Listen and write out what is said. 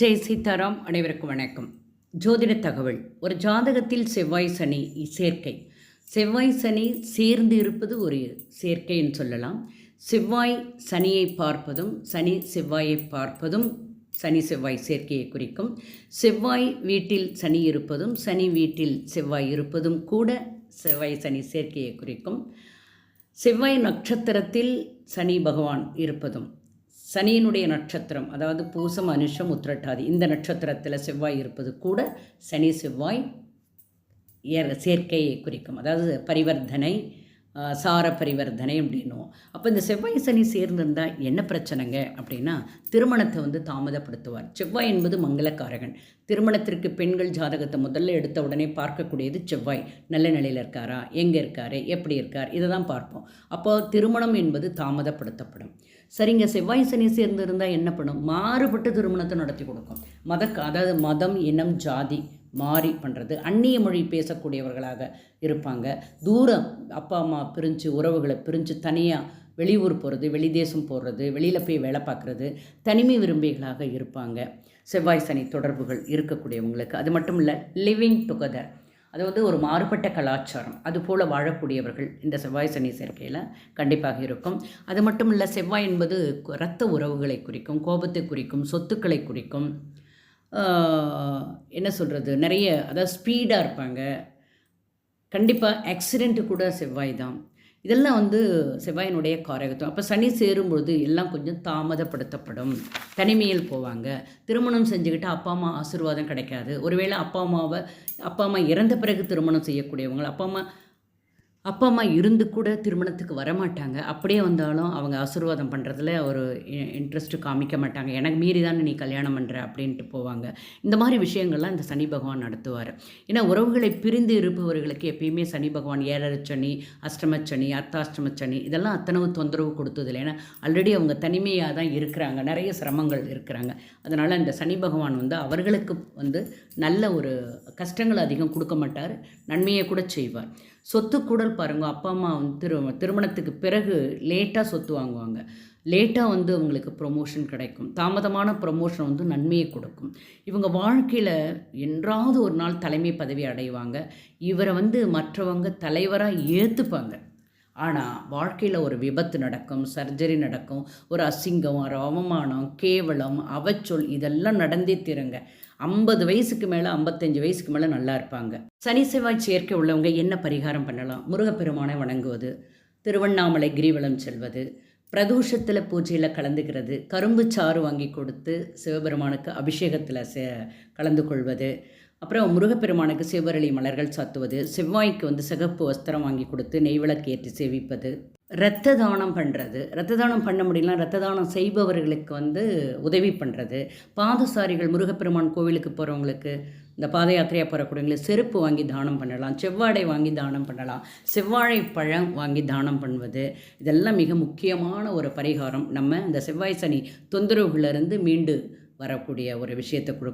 ஜெய் சீதாராம் அனைவருக்கும் வணக்கம். ஜோதிட தகவல். ஒரு ஜாதகத்தில் செவ்வாய் சனி சேர்க்கை. செவ்வாய் சனி சேர்ந்து இருப்பது ஒரு சேர்க்கைன்னு சொல்லலாம். செவ்வாய் சனியை பார்ப்பதும் சனி செவ்வாயை பார்ப்பதும் சனி செவ்வாய் சேர்க்கையை குறிக்கும். செவ்வாய் வீட்டில் சனி இருப்பதும் சனி வீட்டில் செவ்வாய் இருப்பதும் கூட செவ்வாய் சனி சேர்க்கையை குறிக்கும். செவ்வாய் நட்சத்திரத்தில் சனி பகவான் இருப்பதும். சனியினுடைய நட்சத்திரம் அதாவது பூசம் அனுஷம் உத்திரட்டாதி இந்த நட்சத்திரத்தில் செவ்வாய் இருப்பது கூட சனி செவ்வாய் ஏற சேர்க்கையை குறிக்கும். அதாவது பரிவர்த்தனை சார பரிவர்த்தனை அப்படின்னும் அப்போ இந்த செவ்வாய் சனி சேர்ந்திருந்தால் என்ன பிரச்சனைங்க? அப்படின்னா திருமணத்தை வந்து தாமதப்படுத்துவார். செவ்வாய் என்பது மங்களக்காரகன். திருமணத்திற்கு பெண்கள் ஜாதகத்தை முதல்ல எடுத்த உடனே பார்க்கக்கூடியது செவ்வாய். நல்ல நிலையில் இருக்காரா? எங்கே இருக்காரு? எப்படி இருக்கார்? இதை தான் பார்ப்போம். அப்போ திருமணம் என்பது தாமதப்படுத்தப்படும். சரிங்க செவ்வாய் சனி சேர்ந்திருந்தால் என்ன பண்ணும்? மாறுபட்டு திருமணத்தை நடத்தி கொடுக்கும். மத அதாவது மதம் இனம் ஜாதி மாறி பண்ணுறது அந்நிய மொழி பேசக்கூடியவர்களாக இருப்பாங்க. தூரம் அப்பா அம்மா பிரிஞ்சு உறவுகளை பிரிஞ்சு தனியாக வெளியூர் போகிறது வெளிதேசம் போடுறது வெளியில் போய் வேலை பார்க்குறது தனிமை விரும்பிகளாக இருப்பாங்க. செவ்வாய் சனி தொடர்புகள் இருக்கக்கூடியவங்களுக்கு. அது மட்டும் இல்லை லிவிங் டுகெதர் அது வந்து ஒரு மாறுபட்ட கலாச்சாரம். அதுபோல் வாழக்கூடியவர்கள் இந்த செவ்வாய் சனி சேர்க்கையில் கண்டிப்பாக இருக்கும். அது மட்டும் இல்லை செவ்வாய் என்பது இரத்த உறவுகளை குறிக்கும் கோபத்தை குறிக்கும் சொத்துக்களை குறிக்கும். என்ன சொல்கிறது நிறைய அதாவது ஸ்பீடாக இருப்பாங்க. கண்டிப்பாக ஆக்சிடெண்ட்டு கூட செவ்வாய் தான். இதெல்லாம் வந்து செவ்வாயினுடைய காரகத்துவம். அப்போ சனி சேரும்பொழுது எல்லாம் கொஞ்சம் தாமதப்படுத்தப்படும். தனிமையில் போவாங்க. திருமணம் செஞ்சுக்கிட்டு அப்பா அம்மா ஆசீர்வாதம் கிடைக்காது. ஒருவேளை அப்பா அம்மாவை அப்பா அம்மா இறந்த பிறகு திருமணம் செய்யக்கூடியவங்க அப்பா அம்மா அப்பா அம்மா இருந்து கூட திருமணத்துக்கு வரமாட்டாங்க. அப்படியே வந்தாலும் அவங்க ஆசீர்வாதம் பண்ணுறதுல ஒரு இன்ட்ரெஸ்ட்டு காமிக்க மாட்டாங்க. எனக்கு மீறி தானே நீ கல்யாணம் பண்ணுற அப்படின்ட்டு போவாங்க. இந்த மாதிரி விஷயங்கள்லாம் இந்த சனி பகவான் நடத்துவார். ஏன்னா உறவுகளை பிரிந்து இருப்பவர்களுக்கு எப்பயுமே சனி பகவான் ஏழரை சனி அஷ்டமச்சனி அர்த்தாஷ்டம சனி இதெல்லாம் அத்தனவு தொந்தரவு கொடுத்ததில்லை. ஏன்னா ஆல்ரெடி அவங்க தனிமையாக தான் இருக்கிறாங்க. நிறைய சிரமங்கள் இருக்கிறாங்க. அதனால் இந்த சனி பகவான் வந்து அவர்களுக்கு வந்து நல்ல ஒரு கஷ்டங்கள் அதிகம் கொடுக்க மாட்டார். நன்மையை கூட செய்வார். சொத்து கூடல் பாருங்க அப்பா அம்மா வந்து திரு திருமணத்துக்கு பிறகு லேட்டாக சொத்து வாங்குவாங்க. லேட்டாக வந்து அவங்களுக்கு ப்ரொமோஷன் கிடைக்கும். தாமதமான ப்ரொமோஷன் வந்து நன்மையை கொடுக்கும். இவங்க வாழ்க்கையில் என்றாவது ஒரு நாள் தலைமை பதவி அடைவாங்க. இவரை வந்து மற்றவங்க தலைவராக ஏற்றுப்பாங்க ஆனால் வாழ்க்கையில் ஒரு விபத்து நடக்கும் சர்ஜரி நடக்கும் ஒரு அசிங்கம் ஒரு அவமானம் கேவலம் அவச்சொல் இதெல்லாம் நடந்தே தீருங்க. ஐம்பது வயசுக்கு மேலே ஐம்பத்தஞ்சு வயசுக்கு மேலே நல்லா இருப்பாங்க. சனி செவ்வாய் சேர்க்கை உள்ளவங்க என்ன பரிகாரம் பண்ணலாம்? முருகப்பெருமானை வணங்குவது திருவண்ணாமலை கிரிவலம் செல்வது பிரதோஷத்தில் பூஜையில் கலந்துக்கிறது கரும்பு சாறு வாங்கி கொடுத்து சிவபெருமானுக்கு அபிஷேகத்தில் சே கலந்து கொள்வது அப்புறம் முருகப்பெருமானுக்கு சிவரளி மலர்கள் சாத்துவது செவ்வாய்க்கு வந்து சிகப்பு வஸ்திரம் வாங்கி கொடுத்து நெய்விளக்கு ஏற்றி சேவிப்பது இரத்த தானம் பண்ணுறது இரத்த தானம் பண்ண முடியலாம் இரத்த தானம் செய்பவர்களுக்கு வந்து உதவி பண்ணுறது பாதசாரிகள் முருகப்பெருமான் கோவிலுக்கு போகிறவங்களுக்கு இந்த பாத யாத்திரையாக போகிறக்கூடியவங்களுக்கு செருப்பு வாங்கி தானம் பண்ணலாம் செவ்வாடை வாங்கி தானம் பண்ணலாம் செவ்வாழை பழம் வாங்கி தானம் பண்ணுவது. இதெல்லாம் மிக முக்கியமான ஒரு பரிகாரம். நம்ம இந்த செவ்வாய் சனி தொந்தரவுகளிலிருந்து மீண்டு வரக்கூடிய ஒரு விஷயத்தை கொடுக்கும்.